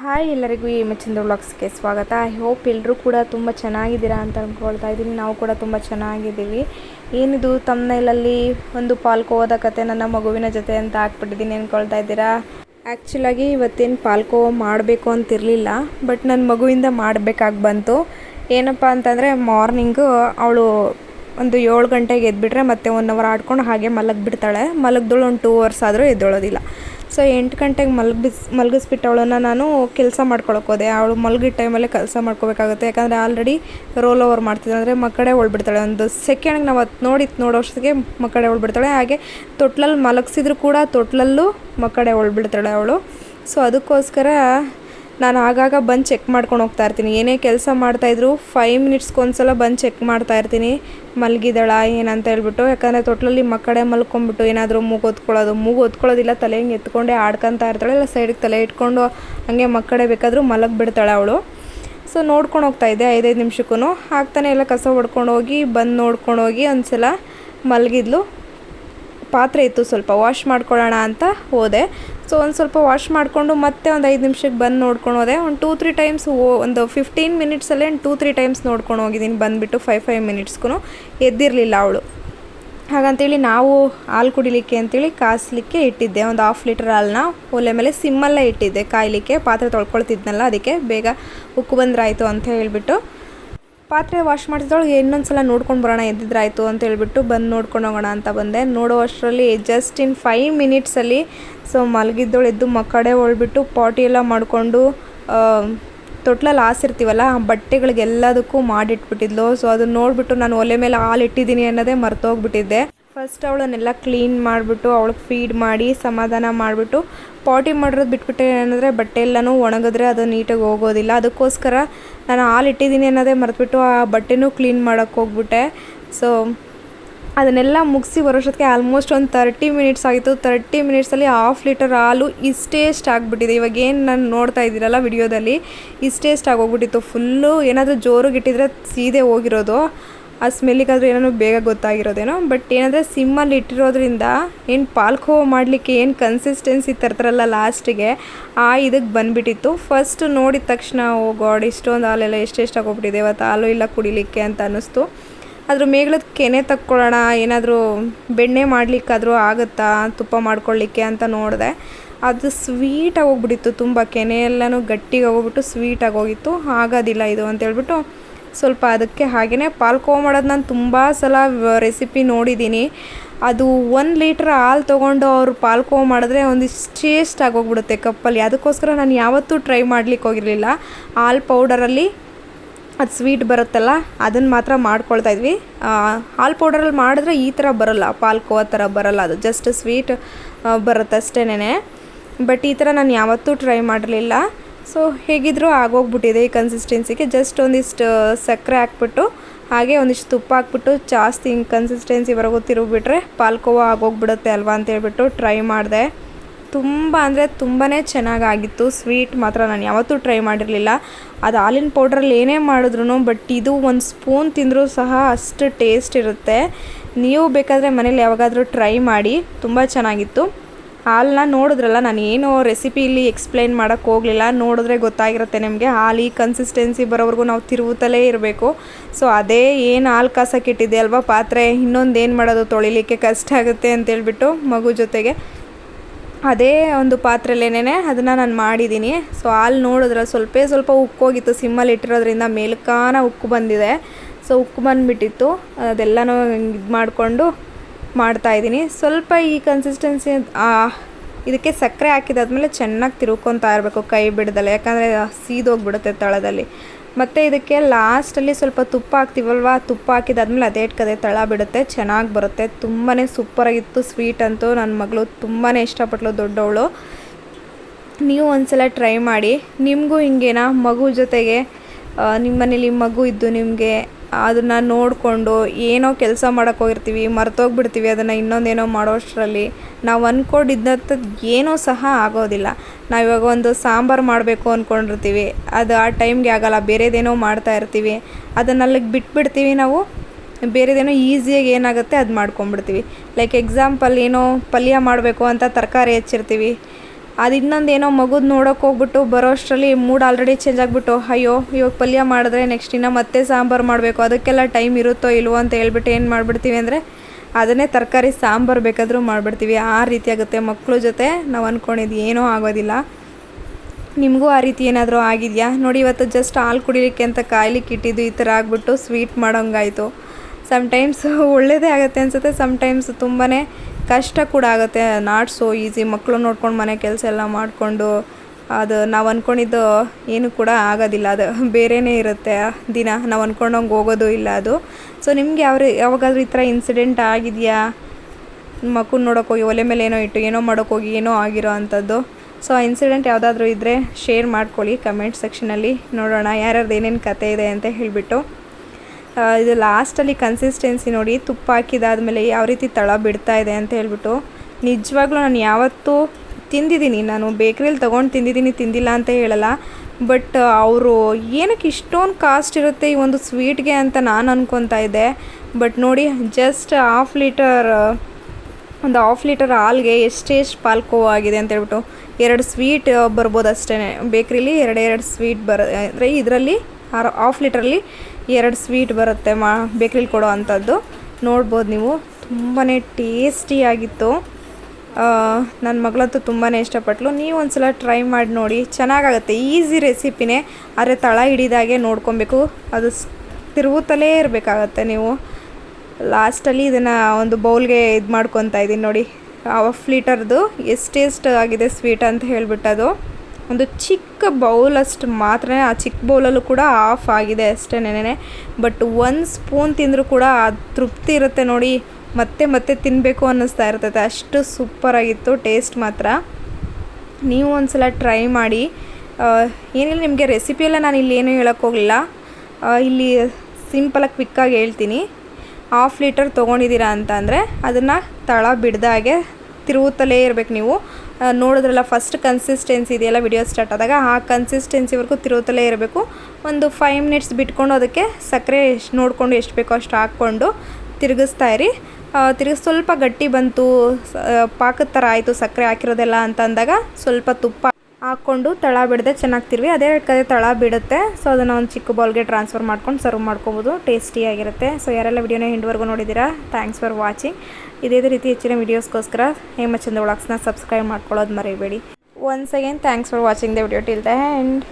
Hi ಎಲ್ಲರಿಗೂ ಈ ಮಚ್ಚಿಂದ ವ್ಲಾಗ್ಸ್ಗೆ ಸ್ವಾಗತ. ಐ ಹೋಪ್ ಎಲ್ಲರೂ ಕೂಡ ತುಂಬ ಚೆನ್ನಾಗಿದ್ದೀರಾ ಅಂತ ಅಂದ್ಕೊಳ್ತಾ ಇದ್ದೀನಿ. ನಾವು ಕೂಡ ತುಂಬ ಚೆನ್ನಾಗಿದ್ದೀವಿ. ಏನಿದು ತಮ್ಮನೇಲಲ್ಲಿ ಒಂದು ಪಾಲ್ಕೋವದ ಕತೆ ನನ್ನ ಮಗುವಿನ ಜೊತೆ ಅಂತ ಹಾಕ್ಬಿಟ್ಟಿದ್ದೀನಿ ಅಂದ್ಕೊಳ್ತಾ ಇದ್ದೀರಾ? ಆ್ಯಕ್ಚುಲಾಗಿ ಇವತ್ತೇನು ಪಾಲ್ಕೋವ ಮಾಡಬೇಕು ಅಂತಿರಲಿಲ್ಲ ಬಟ್ ನನ್ನ ಮಗುವಿಂದ ಮಾಡಬೇಕಾಗಿ ಬಂತು. ಏನಪ್ಪ ಅಂತಂದರೆ ಮಾರ್ನಿಂಗು ಅವಳು ಒಂದು ಏಳು ಗಂಟೆಗೆ ಎದ್ಬಿಟ್ರೆ ಮತ್ತೆ ಒನ್ ಅವರ್ ಆಡ್ಕೊಂಡು ಹಾಗೆ ಮಲಗಿಬಿಡ್ತಾಳೆ. ಮಲಗ್ದೊಳು ಒಂದು ಟೂ ಅವರ್ಸ್ ಆದರೂ ಎದ್ದೇಳೋದಿಲ್ಲ. ಸೊ ಎಂಟು ಗಂಟೆಗೆ ಮಲಗಿಸ್ ಮಲಗಿಸ್ಬಿಟ್ಟು ಅವಳನ್ನು ನಾನು ಕೆಲಸ ಮಾಡ್ಕೊಳಕ್ಕೆ ಹೋದೆ. ಅವಳು ಮಲಗಿದ ಟೈಮಲ್ಲೇ ಕೆಲಸ ಮಾಡ್ಕೋಬೇಕಾಗುತ್ತೆ. ಯಾಕಂದರೆ ಆಲ್ರೆಡಿ ರೋಲ್ ಓವರ್ ಮಾಡ್ತಿದ್ದೆ ಅಂದರೆ ಮಕ್ಕಡೆ ಒಳ್ಬಿಡ್ತಾಳೆ ಒಂದು ಸೆಕೆಂಡ್ಗೆ ನಾವು ಅದು ನೋಡಿ ನೋಡೋ ಅಷ್ಟೊತ್ತಿಗೆ ಮಕ್ಕಳೇ ಉಳ್ಬಿಡ್ತಾಳೆ. ಹಾಗೆ ತೊಟ್ಲಲ್ಲಿ ಮಲಗಿಸಿದ್ರು ಕೂಡ ತೊಟ್ಲಲ್ಲೂ ಮಕ್ಕಡೆ ಒಳ್ಬಿಡ್ತಾಳೆ ಅವಳು. ಸೊ ಅದಕ್ಕೋಸ್ಕರ ನಾನು ಆಗಾಗ ಬಂದು ಚೆಕ್ ಮಾಡ್ಕೊಂಡು ಹೋಗ್ತಾ ಇರ್ತೀನಿ. ಏನೇ ಕೆಲಸ ಮಾಡ್ತಾಯಿದ್ರು ಫೈವ್ ಮಿನಿಟ್ಸ್ಗೆ ಒಂದ್ಸಲ ಬಂದು ಚೆಕ್ ಮಾಡ್ತಾ ಇರ್ತೀನಿ. ಮಲಗಿದಳ, ಏನಂತ ಹೇಳ್ಬಿಟ್ಟು. ಯಾಕಂದರೆ ತೊಟ್ಲಲ್ಲಿ ಮಕ್ಕಳೆ ಮಲ್ಕೊಂಬಿಟ್ಟು ಏನಾದರೂ ಮೂಗು ಹೊತ್ಕೊಳ್ಳೋದು. ಮೂಗು ಹೊತ್ಕೊಳ್ಳೋದಿಲ್ಲ, ತಲೆ ಹಿಂಗೆ ಎತ್ಕೊಂಡೆ ಆಡ್ಕೊತಾ ಇರ್ತಾಳೆ. ಇಲ್ಲ ಸೈಡಿಗೆ ತಲೆ ಇಟ್ಕೊಂಡು ಹಂಗೆ ಮಕ್ಕಡೆ ಬೇಕಾದರೂ ಮಲಗಿಬಿಡ್ತಾಳೆ ಅವಳು. ಸೊ ನೋಡ್ಕೊಂಡು ಹೋಗ್ತಾ ಇದ್ದೆ ಐದೈದು ನಿಮಿಷಕ್ಕೂ ಹಾಕ್ತಾನೆ ಎಲ್ಲ ಕಸ ಹೊಡ್ಕೊಂಡು ಹೋಗಿ, ಬಂದು ನೋಡ್ಕೊಂಡು ಹೋಗಿ ಒಂದು ಸಲ ಮಲಗಿದ್ಲು. ಪಾತ್ರೆ ಇತ್ತು ಸ್ವಲ್ಪ. ವಾಶ್ ಮಾಡ್ಕೊಳ್ಳೋಣ ಅಂತ ಹೋದೆ. ಸೊ ಒಂದು ಸ್ವಲ್ಪ ವಾಶ್ ಮಾಡಿಕೊಂಡು ಮತ್ತೆ ಒಂದು ಐದು ನಿಮಿಷಕ್ಕೆ ಬಂದು ನೋಡ್ಕೊಂಡು ಹೋದೆ. ಒಂದು ಟೂ ತ್ರೀ ಟೈಮ್ಸ್ ಒಂದು ಫಿಫ್ಟೀನ್ ಮಿನಿಟ್ಸಲ್ಲೇ ಟೂ ತ್ರೀ ಟೈಮ್ಸ್ ನೋಡ್ಕೊಂಡು ಹೋಗಿದ್ದೀನಿ, ಬಂದುಬಿಟ್ಟು ಫೈವ್ ಫೈವ್ ಮಿನಿಟ್ಸ್ಗೂ ಎದ್ದಿರಲಿಲ್ಲ ಅವಳು. ಹಾಗಂತೇಳಿ ನಾವು ಹಾಲು ಕುಡಿಲಿಕ್ಕೆ ಅಂತೇಳಿ ಕಾಸಲಿಕ್ಕೆ ಇಟ್ಟಿದ್ದೆ. ಒಂದು ಹಾಫ್ ಲೀಟರ್ ಹಾಲನ್ನ ಒಲೆ ಮೇಲೆ ಸಿಮ್ಮಲ್ಲೇ ಇಟ್ಟಿದ್ದೆ. ಕಾಯಲಿಕ್ಕೆ, ಪಾತ್ರೆ ತೊಳ್ಕೊಳ್ತಿದ್ನಲ್ಲ, ಅದಕ್ಕೆ ಬೇಗ ಉಕ್ಕು ಬಂದ್ರಾಯಿತು ಅಂತ ಹೇಳಿಬಿಟ್ಟು. ಪಾತ್ರೆ ವಾಶ್ ಮಾಡಿಸಿದೊಳಗೆ ಇನ್ನೊಂದು ಸಲ ನೋಡ್ಕೊಂಡು ಬರೋಣ, ಎದ್ದಿದ್ರಾಯ್ತು ಅಂತ ಹೇಳ್ಬಿಟ್ಟು ಬಂದು ನೋಡ್ಕೊಂಡು ಹೋಗೋಣ ಅಂತ ಬಂದೆ. ನೋಡೋ ಅಷ್ಟರಲ್ಲಿ ಜಸ್ಟ್ ಇನ್ ಫೈವ್ ಮಿನಿಟ್ಸಲ್ಲಿ ಸೊ ಮಲಗಿದ್ದವಳು ಎದ್ದು ಮಕ್ಕಡೆ ಹೊಳ್ಬಿಟ್ಟು ಪಾಟಿ ಎಲ್ಲ ಮಾಡಿಕೊಂಡು ತೊಟ್ಲಲ್ಲಿ ಹಾಸಿರ್ತೀವಲ್ಲ ಆ ಬಟ್ಟೆಗಳಿಗೆಲ್ಲದಕ್ಕೂ ಮಾಡಿಟ್ಬಿಟ್ಟಿದ್ಲು. ಸೊ ಅದನ್ನ ನೋಡಿಬಿಟ್ಟು ನಾನು ಒಲೆ ಮೇಲೆ ಹಾಲು ಇಟ್ಟಿದ್ದೀನಿ ಅನ್ನೋದೇ ಮರ್ತೋಗ್ಬಿಟ್ಟಿದ್ದೆ. ಫಸ್ಟ್ ಅವಳನ್ನೆಲ್ಲ ಕ್ಲೀನ್ ಮಾಡಿಬಿಟ್ಟು ಅವಳಿಗೆ ಫೀಡ್ ಮಾಡಿ ಸಮಾಧಾನ ಮಾಡಿಬಿಟ್ಟು ಪಾಟಿ ಮಾಡಿರೋದು ಬಿಟ್ಬಿಟ್ಟೆ ಏನಂದರೆ ಬಟ್ಟೆ ಎಲ್ಲನೂ ಒಣಗಿದ್ರೆ ಅದು ನೀಟಾಗಿ ಹೋಗೋದಿಲ್ಲ. ಅದಕ್ಕೋಸ್ಕರ ನಾನು ಹಾಲು ಇಟ್ಟಿದ್ದೀನಿ ಅನ್ನೋದೇ ಮರೆತುಬಿಟ್ಟು ಆ ಬಟ್ಟೆನೂ ಕ್ಲೀನ್ ಮಾಡೋಕ್ಕೆ ಹೋಗ್ಬಿಟ್ಟೆ. ಸೊ ಅದನ್ನೆಲ್ಲ ಮುಗಿಸಿ ಬರೋಷ್ಟೊತ್ತಿಗೆ ಆಲ್ಮೋಸ್ಟ್ ಒಂದು ತರ್ಟಿ ಮಿನಿಟ್ಸ್ ಆಗಿತ್ತು. ತರ್ಟಿ ಮಿನಿಟ್ಸಲ್ಲಿ ಹಾಫ್ ಲೀಟರ್ ಹಾಲು ಇಷ್ಟೇಷ್ಟು ಆಗಿಬಿಟ್ಟಿದೆ. ಇವಾಗ ಏನು ನಾನು ನೋಡ್ತಾ ಇದ್ದೀರಲ್ಲ ವಿಡಿಯೋದಲ್ಲಿ ಇಷ್ಟೇಷ್ಟು ಆಗೋಗ್ಬಿಟ್ಟಿತ್ತು. ಫುಲ್ಲು ಏನಾದರೂ ಜೋರಿಗೆ ಇಟ್ಟಿದ್ರೆ ಸೀದೆ ಹೋಗಿರೋದು. ಆ ಸ್ಮೆಲ್ಲಿಗಾದರೂ ಏನೋ ಬೇಗ ಗೊತ್ತಾಗಿರೋದೇನೋ ಬಟ್ ಏನಂದರೆ ಸಿಮ್ಮಲ್ಲಿ ಇಟ್ಟಿರೋದ್ರಿಂದ ಏನು ಪಾಲ್ಕೋ ಮಾಡಲಿಕ್ಕೆ ಏನು ಕನ್ಸಿಸ್ಟೆನ್ಸಿ ತರ್ತಾರಲ್ಲ ಲಾಸ್ಟಿಗೆ ಆ ಇದಕ್ಕೆ ಬಂದುಬಿಟ್ಟಿತ್ತು. ಫಸ್ಟ್ ನೋಡಿದ ತಕ್ಷಣ, ಓ ಗಾಡ್, ಇಷ್ಟೊಂದು ಹಾಲೆಲ್ಲ ಎಷ್ಟೆಷ್ಟು ಆಗೋಗ್ಬಿಟ್ಟಿದೆ, ಇವತ್ತು ಹಾಲು ಇಲ್ಲ ಕುಡಿಲಿಕ್ಕೆ ಅಂತ ಅನ್ನಿಸ್ತು. ಅದ್ರ ಮೇಗಳದ ಕೆನೆ ತಕ್ಕೊಳ್ಳೋಣ, ಏನಾದರೂ ಬೆಣ್ಣೆ ಮಾಡಲಿಕ್ಕಾದರೂ ಆಗುತ್ತಾ, ತುಪ್ಪ ಮಾಡ್ಕೊಳ್ಳಿಕ್ಕೆ ಅಂತ ನೋಡಿದೆ. ಅದು ಸ್ವೀಟಾಗಿ ಹೋಗ್ಬಿಟ್ಟಿತ್ತು, ತುಂಬ ಕೆನೆ ಎಲ್ಲನೂ ಗಟ್ಟಿಗೆ ಹೋಗ್ಬಿಟ್ಟು ಸ್ವೀಟಾಗಿ ಹೋಗಿತ್ತು. ಆಗೋದಿಲ್ಲ ಇದು ಅಂತ ಹೇಳ್ಬಿಟ್ಟು ಸ್ವಲ್ಪ ಅದಕ್ಕೆ ಹಾಗೆಯೇ ಪಾಲ್ಕೋವ ಮಾಡೋದು ನಾನು ತುಂಬ ಸಲ ರೆಸಿಪಿ ನೋಡಿದ್ದೀನಿ ಅದು ಒಂದು ಲೀಟ್ರ್ ಹಾಲು ತೊಗೊಂಡು ಅವರು ಪಾಲ್ಕೋವ ಮಾಡಿದ್ರೆ ಒಂದಿಷ್ಟು ಆಗೋಗ್ಬಿಡುತ್ತೆ ಕಪ್ಪಲ್ಲಿ. ಅದಕ್ಕೋಸ್ಕರ ನಾನು ಯಾವತ್ತೂ ಟ್ರೈ ಮಾಡ್ಲಿಕ್ಕೆ ಹೋಗಿರಲಿಲ್ಲ. ಹಾಲು ಪೌಡರಲ್ಲಿ ಅದು ಸ್ವೀಟ್ ಬರುತ್ತಲ್ಲ ಅದನ್ನು ಮಾತ್ರ ಮಾಡ್ಕೊಳ್ತಾ ಇದ್ವಿ. ಹಾಲು ಪೌಡರಲ್ಲಿ ಮಾಡಿದ್ರೆ ಈ ಥರ ಬರೋಲ್ಲ. ಆ ಥರ ಬರೋಲ್ಲ. ಅದು ಜಸ್ಟ್ ಸ್ವೀಟ್ ಬರುತ್ತೆ ಬಟ್ ಈ ಥರ ನಾನು ಯಾವತ್ತೂ ಟ್ರೈ ಮಾಡಿರಲಿಲ್ಲ ಸೊ ಹೇಗಿದ್ರೂ ಆಗೋಗ್ಬಿಟ್ಟಿದೆ ಈ ಕನ್ಸಿಸ್ಟೆನ್ಸಿಗೆ ಜಸ್ಟ್ ಒಂದಿಷ್ಟು ಸಕ್ಕರೆ ಹಾಕ್ಬಿಟ್ಟು, ಹಾಗೆ ಒಂದಿಷ್ಟು ತುಪ್ಪ ಹಾಕ್ಬಿಟ್ಟು, ಜಾಸ್ತಿ ಹಿಂಗೆ ಕನ್ಸಿಸ್ಟೆನ್ಸಿವರೆಗೂ ತಿರುಗಿಬಿಟ್ರೆ ಪಾಲ್ಕೋವ ಆಗೋಗ್ಬಿಡುತ್ತೆ ಅಲ್ವಾ ಅಂತ ಹೇಳ್ಬಿಟ್ಟು ಟ್ರೈ ಮಾಡಿದೆ. ತುಂಬ ಅಂದರೆ ತುಂಬಾ ಚೆನ್ನಾಗಾಗಿತ್ತು. ಸ್ವೀಟ್ ಮಾತ್ರ ನಾನು ಯಾವತ್ತೂ ಟ್ರೈ ಮಾಡಿರಲಿಲ್ಲ. ಅದು ಹಾಲಿನ ಪೌಡ್ರಲ್ಲಿ ಏನೇ ಮಾಡಿದ್ರು ಬಟ್ ಇದು ಒಂದು ಸ್ಪೂನ್ ತಿಂದರೂ ಸಹ ಅಷ್ಟು ಟೇಸ್ಟ್ ಇರುತ್ತೆ. ನೀವು ಬೇಕಾದರೆ ಮನೇಲಿ ಯಾವಾಗಾದರೂ ಟ್ರೈ ಮಾಡಿ. ತುಂಬ ಚೆನ್ನಾಗಿತ್ತು. ಹಾಲನ್ನ ನೋಡಿದ್ರಲ್ಲ ನಾನು ಏನು ರೆಸಿಪಿ ಇಲ್ಲಿ ಎಕ್ಸ್ಪ್ಲೈನ್ ಮಾಡೋಕ್ಕೆ ಹೋಗಲಿಲ್ಲ. ನೋಡಿದ್ರೆ ಗೊತ್ತಾಗಿರುತ್ತೆ ನಿಮಗೆ, ಹಾಲು ಕನ್ಸಿಸ್ಟೆನ್ಸಿ ಬರೋವರೆಗೂ ನಾವು ತಿರುಗುತ್ತಲೇ ಇರಬೇಕು. ಸೊ ಅದೇ ಏನು ಹಾಲು ಕಾಸಕ್ಕೆ ಇಟ್ಟಿದೆ ಅಲ್ವಾ, ಪಾತ್ರೆ ಇನ್ನೊಂದು ಏನು ಮಾಡೋದು ತೊಳಿಲಿಕ್ಕೆ ಕಷ್ಟ ಆಗುತ್ತೆ ಅಂತೇಳ್ಬಿಟ್ಟು ಮಗು ಜೊತೆಗೆ. ಅದೇ ಒಂದು ಪಾತ್ರೆಲೇನೇ ಅದನ್ನು ನಾನು ಮಾಡಿದ್ದೀನಿ ಸೊ ಹಾಲು ನೋಡಿದ್ರೆ ಸ್ವಲ್ಪ ಸ್ವಲ್ಪ ಉಕ್ಕೋಗಿತ್ತು, ಸಿಮ್ಮಲ್ಲಿ ಇಟ್ಟಿರೋದ್ರಿಂದ ಮೇಲ್ಕಾನ ಉಕ್ಕು ಬಂದಿದೆ. ಸೊ ಉಕ್ಕು ಬಂದುಬಿಟ್ಟಿತ್ತು. ಅದೆಲ್ಲನೂ ಇದು ಮಾಡಿಕೊಂಡು ಮಾಡ್ತಾಯಿದ್ದೀನಿ ಸ್ವಲ್ಪ ಈ ಕನ್ಸಿಸ್ಟೆನ್ಸಿ ಇದಕ್ಕೆ ಸಕ್ಕರೆ ಹಾಕಿದಾದ್ಮೇಲೆ ಚೆನ್ನಾಗಿ ತಿರುಗ್ಕೊತಾ ಇರಬೇಕು ಕೈ ಬಿಡದಲ್ಲ. ಯಾಕಂದರೆ ಸೀದೋಗ್ಬಿಡುತ್ತೆ ತಳದಲ್ಲಿ. ಮತ್ತು ಇದಕ್ಕೆ ಲಾಸ್ಟಲ್ಲಿ ಸ್ವಲ್ಪ ತುಪ್ಪ ಹಾಕ್ತೀವಲ್ವ? ತುಪ್ಪ ಹಾಕಿದಾದ್ಮೇಲೆ ಅದೇ ಇಟ್ಕದೆ ತಳ ಬಿಡುತ್ತೆ. ಚೆನ್ನಾಗಿ ಬರುತ್ತೆ. ತುಂಬಾ ಸೂಪರಾಗಿತ್ತು. ಸ್ವೀಟ್ ಅಂತೂ ನನ್ನ ಮಗಳು ತುಂಬಾ ಇಷ್ಟಪಟ್ಲು ದೊಡ್ಡವಳು. ನೀವು ಒಂದ್ಸಲ ಟ್ರೈ ಮಾಡಿ. ನಿಮಗೂ ಹಿಂಗೇನಾ? ಮಗು ಜೊತೆಗೆ ನಿಮ್ಮ ಮನೇಲಿ ಮಗು ಇದ್ದು ನಿಮಗೆ ಅದನ್ನು ನೋಡಿಕೊಂಡು ಏನೋ ಕೆಲಸ ಮಾಡೋಕ್ಕೆ ಹೋಗಿರ್ತೀವಿ, ಮರ್ತೋಗ್ಬಿಡ್ತೀವಿ, ಅದನ್ನು ಇನ್ನೊಂದೇನೋ ಮಾಡೋಷ್ಟರಲ್ಲಿ ನಾವು ಅಂದ್ಕೊಂಡಿದ್ದಂಥದ್ದು ಏನೂ ಸಹ ಆಗೋದಿಲ್ಲ. ನಾವು ಇವಾಗ ಒಂದು ಸಾಂಬಾರು ಮಾಡಬೇಕು ಅಂದ್ಕೊಂಡಿರ್ತೀವಿ ಅದು ಆ ಟೈಮ್ಗೆ ಆಗೋಲ್ಲ, ಬೇರೆದೇನೋ ಮಾಡ್ತಾ ಇರ್ತೀವಿ, ಅದನ್ನು ಅಲ್ಲಿಗೆ ಬಿಟ್ಬಿಡ್ತೀವಿ ನಾವು, ಬೇರೆದೇನೋ ಈಸಿಯಾಗಿ ಏನಾಗುತ್ತೆ ಅದು ಮಾಡ್ಕೊಂಬಿಡ್ತೀವಿ ಲೈಕ್ ಎಕ್ಸಾಂಪಲ್ ಏನೋ ಪಲ್ಯ ಮಾಡಬೇಕು ಅಂತ ತರಕಾರಿ ಹೆಚ್ಚಿರ್ತೀವಿ ಅದು ಇನ್ನೊಂದು ಏನೋ ಮಗುದ್ ನೋಡೋಕೆ ಹೋಗ್ಬಿಟ್ಟು ಬರೋ ಅಷ್ಟರಲ್ಲಿ ಮೂಡ್ ಆಲ್ರೆಡಿ ಚೇಂಜ್ ಆಗಿಬಿಟ್ಟು, ಅಯ್ಯೋ, ಇವಾಗ ಪಲ್ಯ ಮಾಡಿದ್ರೆ ನೆಕ್ಸ್ಟ್ ಇನ್ನು ಮತ್ತೆ ಸಾಂಬಾರು ಮಾಡಬೇಕು. ಅದಕ್ಕೆಲ್ಲ ಟೈಮ್ ಇರುತ್ತೋ ಇಲ್ವೋ ಅಂತ ಹೇಳ್ಬಿಟ್ಟು ಏನು ಮಾಡಿಬಿಡ್ತೀವಿ ಅಂದರೆ, ಅದನ್ನೇ ತರಕಾರಿ ಸಾಂಬಾರು ಬೇಕಾದರೂ ಮಾಡಿಬಿಡ್ತೀವಿ. ಆ ರೀತಿ ಆಗುತ್ತೆ ಮಕ್ಕಳ ಜೊತೆ. ನಾವು ಅಂದ್ಕೊಂಡಿದ್ದು ಏನೂ ಆಗೋದಿಲ್ಲ. ನಿಮಗೂ ಆ ರೀತಿ ಏನಾದರೂ ಆಗಿದೆಯಾ? ನೋಡಿ, ಇವತ್ತು ಜಸ್ಟ್ ಹಾಲು ಕುಡಿಲಿಕ್ಕೆ ಅಂತ ಕಾಯ್ಲಿಕ್ಕೆ ಇಟ್ಟಿದ್ದು ಈ ಥರ ಆಗಿಬಿಟ್ಟು ಸ್ವೀಟ್ ಮಾಡೋಂಗಾಯಿತು. ಸಮ್ಟೈಮ್ಸ್ ಒಳ್ಳೆಯದೇ ಆಗುತ್ತೆ ಅನಿಸುತ್ತೆ ಸಮ್ಟೈಮ್ಸ್ ತುಂಬಾ ಕಷ್ಟ ಕೂಡ ಆಗುತ್ತೆ. ನಾಟ್ ಸೋ ಈಸಿ ಮಕ್ಕಳು ನೋಡ್ಕೊಂಡು ಮನೆ ಕೆಲಸ ಎಲ್ಲ ಮಾಡಿಕೊಂಡು ಅದು ನಾವು ಅಂದ್ಕೊಂಡಿದ್ದು ಏನು ಕೂಡ ಆಗೋದಿಲ್ಲ. ಅದು ಬೇರೆಯೇ ಇರುತ್ತೆ ದಿನ. ನಾವು ಅಂದ್ಕೊಂಡಂಗೆ ಹೋಗೋದು ಇಲ್ಲ ಅದು. ಸೊ ನಿಮಗೆ ಯಾವ ಯಾವಾಗಾದ್ರೂ ಈ ಥರ ಇನ್ಸಿಡೆಂಟ್ ಆಗಿದೆಯಾ? ಮಕ್ಕಳು ನೋಡೋಕೆ ಹೋಗಿ, ಒಲೆ ಮೇಲೆ ಏನೋ ಇಟ್ಟು, ಏನೋ ಮಾಡೋಕ್ಕೋಗಿ ಏನೋ ಆಗಿರೋ ಅಂಥದ್ದು. ಸೊ ಆ ಇನ್ಸಿಡೆಂಟ್ ಯಾವುದಾದ್ರೂ ಇದ್ದರೆ ಶೇರ್ ಮಾಡ್ಕೊಳ್ಳಿ. ಕಮೆಂಟ್ ಸೆಕ್ಷನಲ್ಲಿ ನೋಡೋಣ. ಯಾರ್ಯಾರ್ದು ಏನೇನು ಕತೆ ಇದೆ ಅಂತ ಹೇಳಿಬಿಟ್ಟು. ಇದು ಲಾಸ್ಟಲ್ಲಿ ಕನ್ಸಿಸ್ಟೆನ್ಸಿ ನೋಡಿ ತುಪ್ಪ ಹಾಕಿದಾದ್ಮೇಲೆ ಯಾವ ರೀತಿ ತಳ ಬಿಡ್ತಾ ಇದೆ ಅಂತ ಹೇಳ್ಬಿಟ್ಟು ನಿಜವಾಗ್ಲೂ ನಾನು ಯಾವತ್ತೂ ತಿಂದಿದ್ದೀನಿ. ನಾನು ಬೇಕ್ರಿಲಿ ತೊಗೊಂಡು ತಿಂದಿದ್ದೀನಿ, ತಿಂದಿಲ್ಲ ಅಂತ ಹೇಳಲ್ಲ. ಬಟ್ ಅವರು ಏನಕ್ಕೆ ಇಷ್ಟೊಂದು ಕಾಸ್ಟ್ ಇರುತ್ತೆ ಈ ಒಂದು ಸ್ವೀಟ್ಗೆ ಅಂತ ನಾನು ಅನ್ಕೊತಾ ಇದ್ದೆ. ಬಟ್ ನೋಡಿ ಜಸ್ಟ್ ಹಾಫ್ ಲೀಟರ್ ಒಂದು ಹಾಫ್ ಲೀಟರ್ ಹಾಲ್ಗೆ ಎಷ್ಟೆಷ್ಟು ಪಾಲ್ಕೋ ಆಗಿದೆ ಅಂತ ಹೇಳ್ಬಿಟ್ಟು ಎರಡು ಸ್ವೀಟ್ ಬರ್ಬೋದು ಅಷ್ಟೇ ಬೇಕ್ರಿಲಿ ಎರಡು ಎರಡು ಸ್ವೀಟ್ ಬರ ಅಂದರೆ ಇದರಲ್ಲಿ ಹಾಫ್ ಲೀಟ್ರಲ್ಲಿ ಎರಡು ಸ್ವೀಟ್ ಬರುತ್ತೆ ಮಾ ಬೇಕ್ರಿಲಿ ಕೊಡೋ ಅಂಥದ್ದು. ನೋಡ್ಬೋದು ನೀವು. ತುಂಬಾ ಟೇಸ್ಟಿಯಾಗಿತ್ತು ನನ್ನ ಮಗಳಂತೂ ತುಂಬಾ ಇಷ್ಟಪಟ್ಲು. ನೀವು ಒಂದು ಸಲ ಟ್ರೈ ಮಾಡಿ ನೋಡಿ. ಚೆನ್ನಾಗಾಗುತ್ತೆ. ಈಸಿ ರೆಸಿಪಿನೇ ಆದರೆ ತಳ ಹಿಡಿದಾಗೆ ನೋಡ್ಕೊಬೇಕು. ಅದು ತಿರುಗುತ್ತಲೇ ಇರಬೇಕಾಗತ್ತೆ ನೀವು. ಲಾಸ್ಟಲ್ಲಿ ಇದನ್ನು ಒಂದು ಬೌಲ್ಗೆ ಇದು ಮಾಡ್ಕೊತಾ ಇದ್ದೀನಿ ನೋಡಿ ಹಾಫ್ ಲೀಟರ್ದು ಎಷ್ಟೆಷ್ಟು ಆಗಿದೆ ಸ್ವೀಟ್ ಅಂತ ಹೇಳಿಬಿಟ್ಟದು. ಒಂದು ಚಿಕ್ಕ ಬೌಲ್ ಅಷ್ಟು ಮಾತ್ರ ಆ ಚಿಕ್ಕ ಬೌಲಲ್ಲೂ ಕೂಡ ಆಫ್ ಆಗಿದೆ ಅಷ್ಟೇ ನೆನೆ ಬಟ್ ಒಂದು ಸ್ಪೂನ್ ತಿಂದರೂ ಕೂಡ ಆ ತೃಪ್ತಿ ಇರುತ್ತೆ ನೋಡಿ. ಮತ್ತೆ ಮತ್ತೆ ತಿನ್ನಬೇಕು ಅನ್ನಿಸ್ತಾ ಇರ್ತೈತೆ. ಅಷ್ಟು ಸೂಪರಾಗಿತ್ತು ಟೇಸ್ಟ್ ಮಾತ್ರ. ನೀವು ಒಂದ್ಸಲ ಟ್ರೈ ಮಾಡಿ. ಏನಿಲ್ಲ ನಿಮಗೆ ರೆಸಿಪಿಯೆಲ್ಲ ನಾನು ಇಲ್ಲಿ ಏನೂ ಹೇಳೋಕ್ಕೆ ಹೋಗಲಿಲ್ಲ. ಆ, ಇಲ್ಲಿ ಸಿಂಪಲಾಗಿ ಕ್ವಿಕ್ಕಾಗಿ ಹೇಳ್ತೀನಿ. ಹಾಫ್ ಲೀಟರ್ ತೊಗೊಂಡಿದ್ದೀರಾ ಅಂತ ಅಂದರೆ ಅದನ್ನು ತಳ ಬಿಡ್ದಾಗೆ ತಿರುವುತ್ತಲೇ ಇರಬೇಕು ನೀವು. ನೋಡಿದ್ರಲ್ಲ ಫಸ್ಟ್ ಕನ್ಸಿಸ್ಟೆನ್ಸಿ ಇದೆಯಲ್ಲ ವಿಡಿಯೋ ಸ್ಟಾರ್ಟ್ ಆದಾಗ, ಆ ಕನ್ಸಿಸ್ಟೆನ್ಸಿವರೆಗೂ ತಿರುಗುತ್ತಲೇ ಇರಬೇಕು. ಒಂದು ಫೈವ್ ಮಿನಿಟ್ಸ್ ಬಿಟ್ಕೊಂಡು ಅದಕ್ಕೆ ಸಕ್ಕರೆ ಎಷ್ಟು ನೋಡಿಕೊಂಡು ಎಷ್ಟು ಬೇಕೋ ಅಷ್ಟು ಹಾಕ್ಕೊಂಡು ತಿರುಗಿಸ್ತಾ ಇರಿ. ತಿರುಗಿ ಸ್ವಲ್ಪ ಗಟ್ಟಿ ಬಂತು ಪಾಕದ ಥರ ಆಯಿತು ಸಕ್ಕರೆ ಹಾಕಿರೋದೆಲ್ಲ ಅಂತ ಅಂದಾಗ ಸ್ವಲ್ಪ ತುಪ್ಪ ಹಾಕ್ಕೊಂಡು ತಳ ಬಿಡದೆ ಚೆನ್ನಾಗಿ ತಿರುವಿ ಅದೇ ಕಡೆ ತಳ ಬಿಡುತ್ತೆ. ಸೊ ಅದನ್ನು ಒಂದು ಚಿಕ್ಕ ಬೌಲ್ಗೆ ಟ್ರಾನ್ಸ್ಫರ್ ಮಾಡ್ಕೊಂಡು ಸರ್ವ್ ಮಾಡ್ಕೊಬೋದು. ಟೇಸ್ಟಿಯಾಗಿರುತ್ತೆ ಸೊ ಯಾರೆಲ್ಲ ವಿಡಿಯೋನ ಹಿಂಡ್ವರೆಗೂ ನೋಡಿದ್ದೀರಾ ಥ್ಯಾಂಕ್ಸ್ ಫಾರ್ ವಾಚಿಂಗ್ ಇದೇ ರೀತಿ ಹೆಚ್ಚಿನ ವೀಡಿಯೋಸ್ಗೋಸ್ಕರ ಹೇಮ ಚಂದ ವ್ಲಾಗ್ಸ್ನ ಸಬ್ಸ್ಕ್ರೈಬ್ ಮಾಡ್ಕೊಳ್ಳೋದು ಮರಿಬೇಡಿ. Once again thanks for watching the video till the end